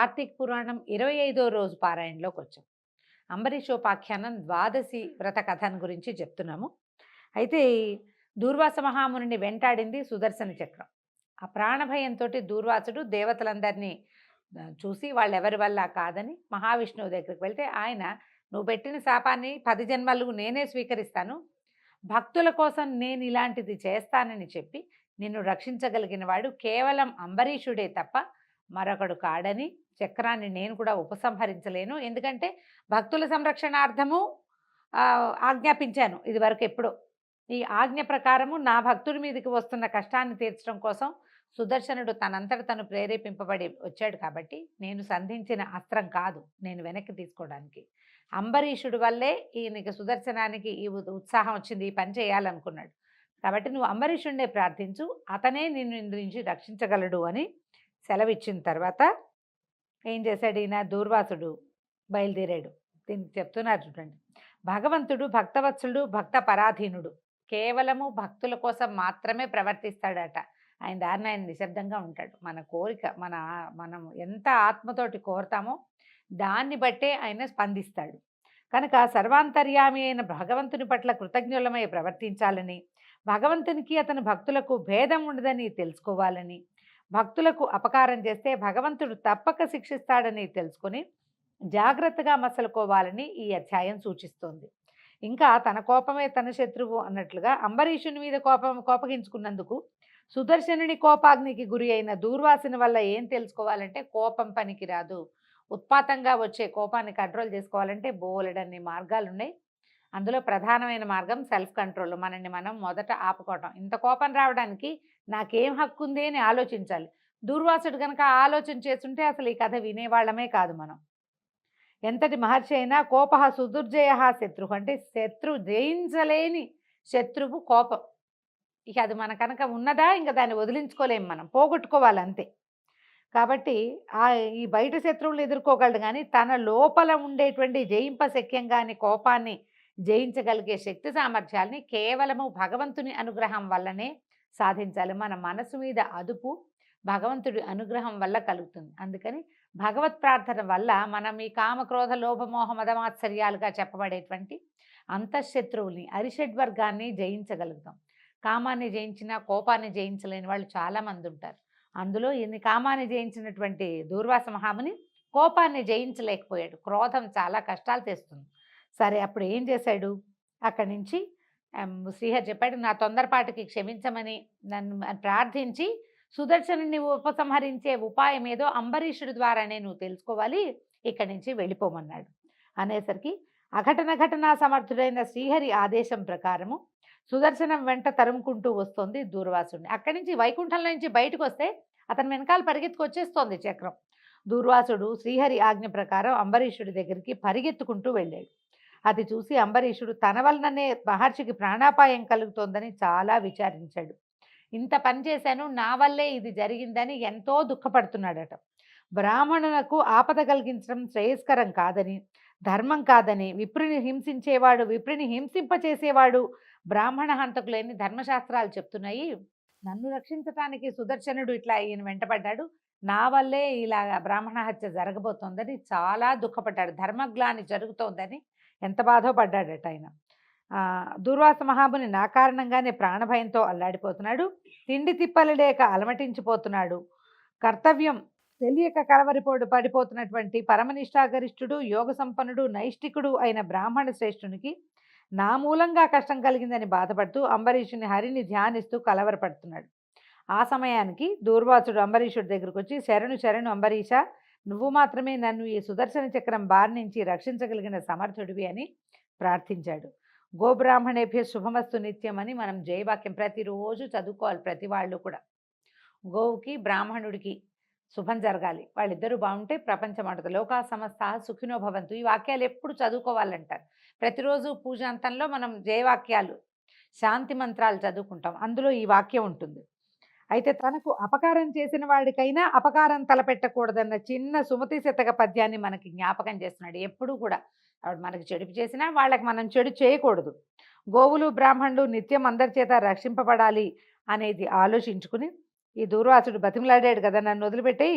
కార్తీక పురాణం ఇరవై ఐదో రోజు పారాయణలోకి వచ్చాం అంబరీషోపాఖ్యానం ద్వాదశి వ్రత కథను గురించి చెప్తున్నాము. అయితే దూర్వాస మహాముని వెంటాడింది సుదర్శన చక్రం. ఆ ప్రాణభయంతో దూర్వాసుడు దేవతలందరినీ చూసి వాళ్ళెవరి వల్ల కాదని మహావిష్ణువు దగ్గరికి వెళ్తే ఆయన నువ్వు పెట్టిన శాపాన్ని పది జన్మలు నేనే స్వీకరిస్తాను. భక్తుల కోసం నేను ఇలాంటిది చేస్తానని చెప్పి నిన్ను రక్షించగలిగిన వాడు కేవలం అంబరీషుడే తప్ప మరొకడు కాడని చక్రాన్ని నేను కూడా ఉపసంహరించలేను. ఎందుకంటే భక్తుల సంరక్షణార్థము ఆజ్ఞాపించాను ఇది వరకు ఎప్పుడో. ఈ ఆజ్ఞ ప్రకారము నా భక్తుడి మీదకి వస్తున్న కష్టాన్ని తీర్చడం కోసం సుదర్శనుడు తనంతట తను ప్రేరేపింపబడి వచ్చాడు కాబట్టి నేను సంధించిన అస్త్రం కాదు నేను వెనక్కి తీసుకోవడానికి. అంబరీషుడి వల్లే ఈయనకి సుదర్శనానికి ఈ ఉత్సాహం వచ్చింది ఈ పని చేయాలనుకున్నాడు. కాబట్టి నువ్వు అంబరీషుడినే ప్రార్థించు అతనే నిన్ను ఇందు నుంచి రక్షించగలడు అని సెలవిచ్చిన తర్వాత ఏం చేశాడు ఈయన? దూర్వాసుడు బయలుదేరాడు. దీనికి చెప్తున్నారు చూడండి. భగవంతుడు భక్తవత్సుడు భక్త పరాధీనుడు కేవలము భక్తుల కోసం మాత్రమే ప్రవర్తిస్తాడట. ఆయన దారిని ఆయన నిశ్శబ్దంగా ఉంటాడు. మన కోరిక మన మనం ఎంత ఆత్మతోటి కోరతామో దాన్ని బట్టే ఆయన స్పందిస్తాడు. కనుక సర్వాంతర్యామి అయిన భగవంతుని పట్ల కృతజ్ఞులమై ప్రవర్తించాలని భగవంతునికి అతని భక్తులకు భేదం ఉండదని తెలుసుకోవాలని భక్తులకు అపకారం చేస్తే భగవంతుడు తప్పక శిక్షిస్తాడని తెలుసుకొని జాగ్రత్తగా మసలుకోవాలని ఈ అధ్యాయం సూచిస్తోంది. ఇంకా తన కోపమే తన శత్రువు అన్నట్లుగా అంబరీషుని మీద కోపం కోపగించుకున్నందుకు సుదర్శనుని కోపాగ్నికి గురి అయిన దూర్వాసుని వల్ల ఏం తెలుసుకోవాలంటే కోపం పనికి రాదు ఉత్పాతంగా వచ్చే కోపాన్ని కంట్రోల్ చేసుకోవాలంటే బోలెడన్ని మార్గాలు ఉన్నాయి అందులో ప్రధానమైన మార్గం సెల్ఫ్ కంట్రోల్. మనల్ని మనం మొదట ఆపుకోవటం. ఇంత కోపం రావడానికి నాకేం హక్కు ఉంది అని ఆలోచించాలి. దూర్వాసుడు కనుక ఆలోచన చేస్తుంటే అసలు ఈ కథ వినేవాళ్ళమే కాదు మనం. ఎంతటి మహర్షి అయినా కోప సుదుర్జయ శత్రు అంటే శత్రు జయించలేని శత్రువు కోపం. ఇక అది మన కనుక ఉన్నదా ఇంకా దాన్ని వదిలించుకోలేము మనం పోగొట్టుకోవాలి అంతే. కాబట్టి ఆ ఈ బయట శత్రువులు ఎదుర్కోగలడు కానీ తన లోపల ఉండేటువంటి జయింపశక్యంగాని కోపాన్ని జయించగలిగే శక్తి సామర్థ్యాల్ని కేవలము భగవంతుని అనుగ్రహం వల్లనే సాధించాలి. మన మనసు మీద అదుపు భగవంతుడి అనుగ్రహం వల్ల కలుగుతుంది. అందుకని భగవత్ ప్రార్థన వల్ల మనం ఈ కామక్రోధ లోభమోహ మదమాత్సర్యాలుగా చెప్పబడేటువంటి అంతశత్రువుల్ని అరిషడ్ వర్గాన్ని జయించగలుగుతాం. కామాన్ని జయించిన కోపాన్ని జయించలేని వాళ్ళు చాలామంది ఉంటారు. అందులో ఇన్ని కామాన్ని జయించినటువంటి దూర్వాస మహాముని కోపాన్ని జయించలేకపోయాడు. క్రోధం చాలా కష్టాలు తెస్తుంది. సరే అప్పుడు ఏం చేశాడు? అక్కడి నుంచి శ్రీహరి చెప్పాడు నా తొందరపాటుకి క్షమించమని నన్ను ప్రార్థించి సుదర్శనుని ఉపసంహరించే ఉపాయం ఏదో అంబరీషుడి ద్వారానే నువ్వు తెలుసుకోవాలి ఇక్కడి నుంచి వెళ్ళిపోమన్నాడు. అనేసరికి అఘటన ఘటనా సమర్థుడైన శ్రీహరి ఆదేశం ప్రకారము సుదర్శనం వెంట తరుముకుంటూ వస్తుంది దూర్వాసుడిని. అక్కడి నుంచి వైకుంఠంలో నుంచి బయటకు వస్తే అతని వెనకాల పరిగెత్తుకొచ్చేస్తోంది చక్రం. దూర్వాసుడు శ్రీహరి ఆజ్ఞ ప్రకారం అంబరీషుడి దగ్గరికి పరిగెత్తుకుంటూ వెళ్ళాడు. అది చూసి అంబరీషుడు తన వలననే మహర్షికి ప్రాణాపాయం కలుగుతోందని చాలా విచారించాడు. ఇంత పని చేశాను నా వల్లే ఇది జరిగిందని ఎంతో దుఃఖపడుతున్నాడట. బ్రాహ్మణులకు ఆపద కలిగించడం శ్రేయస్కరం కాదని ధర్మం కాదని విప్రుని హింసించేవాడు విప్రుని హింసింపచేసేవాడు బ్రాహ్మణ హంతకులేని ధర్మశాస్త్రాలు చెప్తున్నాయి. నన్ను రక్షించటానికి సుదర్శనుడు ఇట్లా ఈయన వెంటపడ్డాడు. నా వల్లే ఇలా బ్రాహ్మణ హత్య జరగబోతోందని చాలా దుఃఖపడ్డాడు. ధర్మగ్లాని జరుగుతోందని ఎంత బాధో పడ్డాడట ఆయన. దూర్వాస మహాముని నా కారణంగానే ప్రాణభయంతో అల్లాడిపోతున్నాడు. తిండి తిప్పలు లేక అలమటించిపోతున్నాడు. కర్తవ్యం తెలియక కలవరిపోడు పడిపోతున్నటువంటి పరమనిష్టాగరిష్ఠుడు యోగ సంపన్నుడు నైష్టికుడు అయిన బ్రాహ్మణ శ్రేష్ఠునికి నా మూలంగా కష్టం కలిగిందని బాధపడుతూ అంబరీషుని హరిని ధ్యానిస్తూ కలవరపడుతున్నాడు. ఆ సమయానికి దూర్వాసుడు అంబరీషుడి దగ్గరకు వచ్చి శరణు శరణు అంబరీష నువ్వు మాత్రమే నన్ను ఈ సుదర్శన చక్రం బారి నుంచి రక్షించగలిగిన సమర్థుడివి అని ప్రార్థించాడు. గోబ్రాహ్మణేభ్య శుభమస్తు నిత్యం అని మనం జయవాక్యం ప్రతిరోజు చదువుకోవాలి ప్రతి వాళ్ళు కూడా. గోవుకి బ్రాహ్మణుడికి శుభం జరగాలి. వాళ్ళిద్దరూ బాగుంటే ప్రపంచం అంటుంది లోకా సమస్త సుఖినో భవంతు. ఈ వాక్యాలు ఎప్పుడు చదువుకోవాలంటారు. ప్రతిరోజు పూజాంతంలో మనం జయవాక్యాలు శాంతి మంత్రాలు చదువుకుంటాం. అందులో ఈ వాక్యం ఉంటుంది. అయితే తనకు అపకారం చేసిన వాడికైనా అపకారం తలపెట్టకూడదన్న చిన్న సుమతి శతక పద్యాన్ని మనకి జ్ఞాపకం చేస్తున్నాడు. ఎప్పుడూ కూడా ఆవిడ మనకి చెడు చేసినా వాళ్ళకి మనం చెడు చేయకూడదు. గోవులు బ్రాహ్మణులు నిత్యం అందరి చేత రక్షింపబడాలి అనేది ఆలోచించుకుని ఈ దూర్వాసుడు బతిమలాడాడు కదా నన్ను వదిలిపెట్టి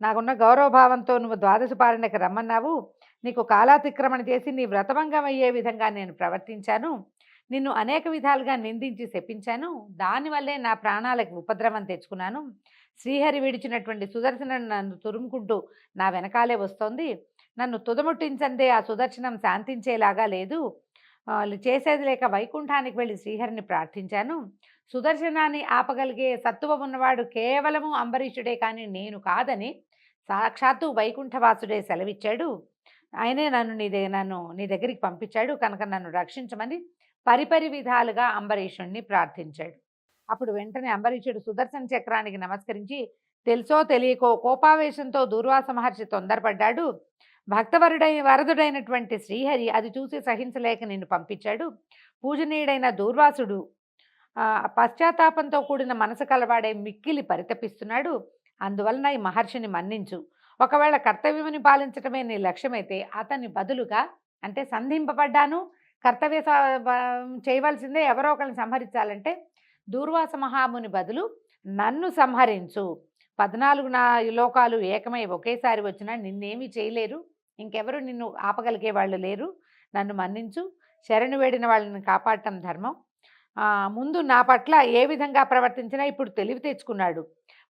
నాకున్న గౌరవభావంతో నువ్వు ద్వాదశ పాలనకి రమ్మన్నావు. నీకు కాలాతిక్రమణ చేసి నీ వ్రతభంగం అయ్యే విధంగా నేను ప్రవర్తించాను. నిన్ను అనేక విధాలుగా నిందించి శపించాను. దానివల్లే నా ప్రాణాలకు ఉపద్రవం తెచ్చుకున్నాను. శ్రీహరి విడిచినటువంటి సుదర్శన నన్ను తురుముకుంటూ నా వెనకాలే వస్తోంది. నన్ను తుదముట్టించందే ఆ సుదర్శనం శాంతించేలాగా లేదు. చేసేది లేక వైకుంఠానికి వెళ్ళి శ్రీహరిని ప్రార్థించాను. సుదర్శనాన్ని ఆపగలిగే సత్వం ఉన్నవాడు కేవలము అంబరీషుడే కానీ నేను కాదని సాక్షాత్తు వైకుంఠవాసుడే సెలవిచ్చాడు. ఆయనే నన్ను నీ దగ్గర నన్ను నీ దగ్గరికి పంపించాడు. కనుక నన్ను రక్షించమని పరిపరి విధాలుగా అంబరీషుణ్ణి ప్రార్థించాడు. అప్పుడు వెంటనే అంబరీషుడు సుదర్శన చక్రానికి నమస్కరించి తెలుసో తెలియకో కోపావేశంతో దూర్వాస మహర్షి తొందరపడ్డాడు. భక్తవరుడై వరదుడైనటువంటి శ్రీహరి అది చూసి సహించలేక నిన్ను పంపించాడు. పూజనీయుడైన దూర్వాసుడు పశ్చాత్తాపంతో కూడిన మనసు కలవాడే మిక్కిలి పరితపిస్తున్నాడు. అందువలన ఈ మహర్షిని మన్నించు. ఒకవేళ కర్తవ్యముని పాలించటమే నీ లక్ష్యమైతే అతని బదులుగా అంటే సంధింపబడ్డాను కర్తవ్య స- చేయవలసిందే ఎవరో ఒకరిని సంహరించాలంటే దూర్వాస మహాముని బదులు నన్ను సంహరించు. పద్నాలుగు నా లోకాలు ఏకమై ఒకేసారి వచ్చినా నిన్నేమీ చేయలేరు. ఇంకెవరు నిన్ను ఆపగలిగే వాళ్ళు లేరు. నన్ను మన్నించు. శరణు వేడిన వాళ్ళని కాపాడటం ధర్మం. ముందు నా పట్ల ఏ విధంగా ప్రవర్తించినా ఇప్పుడు తెలివి తెచ్చుకున్నాడు.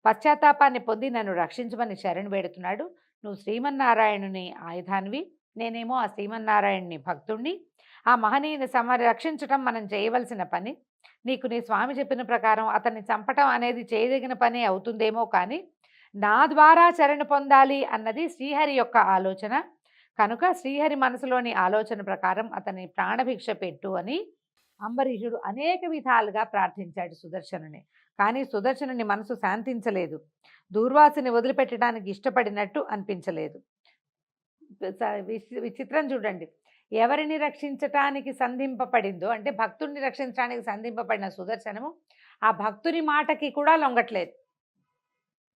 పశ్చాత్తాపాన్ని పొంది నన్ను రక్షించమని శరణు వేడుతున్నాడు. నువ్వు శ్రీమన్నారాయణుని ఆయుధానివి. నేనేమో ఆ శ్రీమన్నారాయణుని భక్తుణ్ణి. ఆ మహనీయుని సమ రక్షించటం మనం చేయవలసిన పని. నీకు నీ స్వామి చెప్పిన ప్రకారం అతన్ని చంపటం అనేది చేయదగిన పని అవుతుందేమో కానీ నా ద్వారా శరణు పొందాలి అన్నది శ్రీహరి యొక్క ఆలోచన. కనుక శ్రీహరి మనసులోని ఆలోచన ప్రకారం అతని ప్రాణభిక్ష పెట్టు అని అంబరీషుడు అనేక విధాలుగా ప్రార్థించాడు సుదర్శనుని. కానీ సుదర్శనుని మనసు శాంతించలేదు. దూర్వాసుని వదిలిపెట్టడానికి ఇష్టపడినట్టు అనిపించలేదు. విచిత్రం చూడండి. ఎవరిని రక్షించటానికి సంధింపబడిందో అంటే భక్తుడిని రక్షించడానికి సంధింపబడిన సుదర్శనము ఆ భక్తుని మాటకి కూడా లొంగట్లేదు.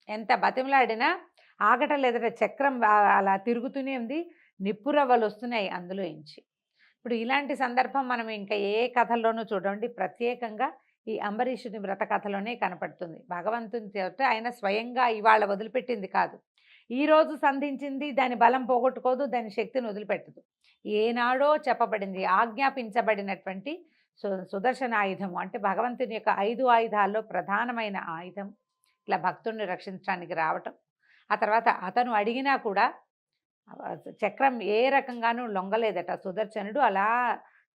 ఎంత బతిమలాడినా ఆగటలేదట చక్రం అలా తిరుగుతూనే ఉంది నిప్పురవ్వలు వస్తున్నాయి అందులో ఇంచి. ఇప్పుడు ఇలాంటి సందర్భం మనం ఇంకా ఏ కథల్లోనూ చూడండి ప్రత్యేకంగా ఈ అంబరీషుని వ్రత కథలోనే కనపడుతుంది. భగవంతుని చేత ఆయన స్వయంగా ఇవాళ వదిలిపెట్టింది కాదు. ఈ రోజు సంధించింది దాని బలం పోగొట్టుకోదు దాని శక్తిని వదిలిపెట్టదు. ఏనాడో చెప్పబడింది ఆజ్ఞాపించబడినటువంటి సు సుదర్శన ఆయుధము అంటే భగవంతుని యొక్క ఐదు ఆయుధాల్లో ప్రధానమైన ఆయుధం. ఇట్లా భక్తుడిని రక్షించడానికి రావటం. ఆ తర్వాత అతను అడిగినా కూడా చక్రం ఏ రకంగానూ లొంగలేదట. సుదర్శనుడు అలా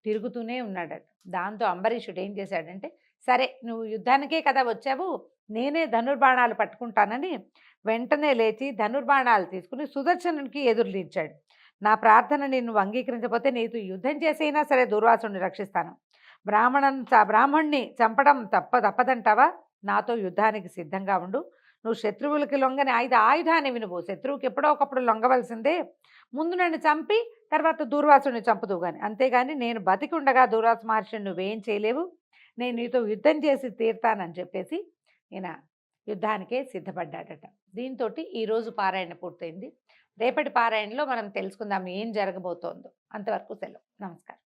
తిరుగుతూనే ఉన్నాడట. దాంతో అంబరీషుడు ఏం చేశాడంటే సరే నువ్వు యుద్ధానికే కదా వచ్చావు నేనే ధనుర్బాణాలు పట్టుకుంటానని వెంటనే లేచి ధనుర్బాణాలు తీసుకుని సుదర్శనునికి ఎదురు నా ప్రార్థన నిన్ను అంగీకరించకపోతే నీతో యుద్ధం చేసైనా సరే దుర్వాసుని రక్షిస్తాను. బ్రాహ్మణం బ్రాహ్మణ్ణి చంపడం తప్ప తప్పదంటావా? నాతో యుద్ధానికి సిద్ధంగా ఉండు. నువ్వు శత్రువులకి లొంగని ఆయుధ ఆయుధాన్ని నువ్వు శత్రువుకి ఎప్పుడో ఒకప్పుడు లొంగవలసిందే. ముందు నన్ను చంపి తర్వాత దూర్వాసుని చంపుదువు కానీ అంతేగాని నేను బతికి ఉండగా దూర్వాస మహర్షిని నువ్వేం చేయలేవు. నేను నీతో యుద్ధం చేసి తీర్తానని చెప్పేసి ఈయన యుద్ధానికే సిద్ధపడ్డాడట. దీంతో ఈరోజు పారాయణ పూర్తయింది. రేపటి పారాయణలో మనం తెలుసుకుందాం ఏం జరగబోతోందో. అంతవరకు సెలవు. నమస్కారం.